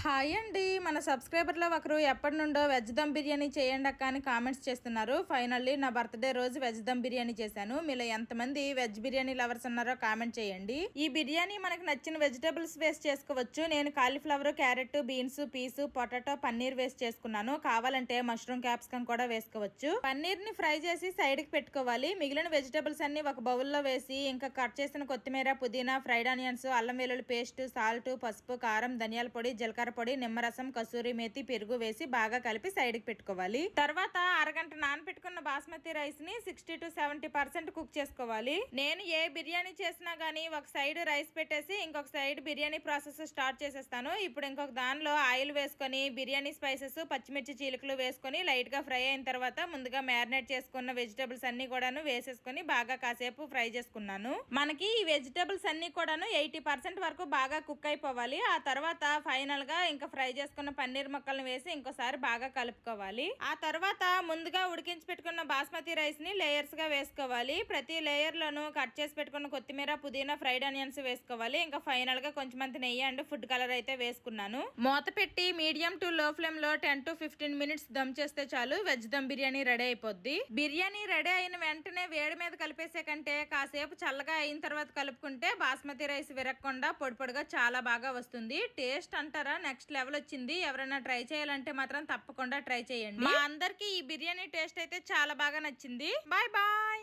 Hi అండి. మన సబ్స్క్రైబర్లో ఒకరు ఎప్పటి నుండో వెజ్ దమ్ బిర్యానీ చేయండి అక్క అని కామెంట్స్ చేస్తున్నారు. ఫైనల్లీ నా బర్త్డే రోజు వెజ్ దమ్ బిర్యానీ చేశాను. మీలో ఎంతమంది వెజ్ బిర్యానీ లవర్స్ ఉన్నారో కామెంట్ చేయండి. ఈ బిర్యానీ మనకు నచ్చిన వెజిటేబుల్స్ వేస్ట్ చేసుకోవచ్చు. నేను cauliflower carrot beans peas potato paneer waste చేసుకున్నాను. కావాలంటే మష్రూమ్ క్యాప్సికమ్ కూడా వేసుకోవచ్చు. పన్నీర్ని ఫ్రై చేసి సైడ్కి పెట్టుకోవాలి. మిగిలిన వెజిటేబుల్స్ అన్ని ఒక బౌల్లో వేసి ఇంకా కట్ చేసిన కొత్తిమీర పుదీనా ఫ్రైడ్ ఆనియన్స్ అల్లం వెల్లుల్లి పేస్ట్ సాల్ట్ పసుపు కారం ధనియాల పొడి జీలకర్ర పొడి నిమ్మరసం కసూరి మేతి పెరుగు వేసి బాగా కలిపి సైడ్కి పెట్టుకోవాలి. తర్వాత అరగంట నానబెట్టుకున్న బాస్మతి రైస్ని sixty to seventy percent cook చేసుకోవాలి. నేను ఏ బిర్యానీ చేసినా గానీ ఒక సైడ్ రైస్ పెట్టేసి ఇంకొక సైడ్ బిర్యానీ ప్రాసెస్ స్టార్ట్ చేసేస్తాను. ఇప్పుడు ఇంకొక దానిలో ఆయిల్ వేసుకొని బిర్యానీ స్పైసెస్ పచ్చిమిర్చి చీలికలు వేసుకొని లైట్గా ఫ్రై అయిన తర్వాత ముందుగా మ్యారినేట్ చేసుకున్న వెజిటబుల్స్ అన్ని కూడాను వేసేసుకొని బాగా కాసేపు ఫ్రై చేసుకున్నాను. మనకి ఈ వెజిటబుల్స్ అన్ని కూడాను ఎయిటీ పర్సెంట్ వరకు బాగా కుక్ అయిపోవాలి. ఆ తర్వాత ఫైనల్గా ఇంకా ఫ్రై చేసుకున్న పన్నీర్ ముక్కలను వేసి ఇంకోసారి బాగా కలుపుకోవాలి. ఆ తర్వాత ముందుగా ఉడికించి పెట్టుకున్న బాస్మతి రైస్ని లేయర్స్గా వేసుకోవాలి. ప్రతి లేయర్ లోను కట్ చేసి పెట్టుకున్న కొత్తిమీర పుదీనా ఫ్రైడ్ ఆనియన్స్ వేసుకోవాలి. ఇంకా ఫైనల్గా కొంచెం అంత నెయ్యి అండ్ ఫుడ్ కలర్ అయితే వేసుకున్నాను. మూత పెట్టి మీడియం టు లో ఫ్లేమ్లో ten to fifteen minutes dum చేస్తే చాలు. వెజ్ దమ్ బిర్యానీ రెడీ అయిపోద్ది. బిర్యానీ రెడీ అయిన వెంటనే వేడి మీద కలిపేసే కంటే కాసేపు చల్లగా అయిన తర్వాత కలుపుకుంటే బాస్మతి రైస్ విరగకుండా పొడి పొడిగా చాలా బాగా వస్తుంది. టేస్ట్ అంటారా నెక్స్ట్ లెవెల్ వచ్చింది. ఎవరైనా ట్రై చేయాలంటే మాత్రం తప్పకుండా ట్రై చేయండి. మా అందరికి ఈ బిర్యానీ టేస్ట్ అయితే చాలా బాగా నచ్చింది. Bye bye.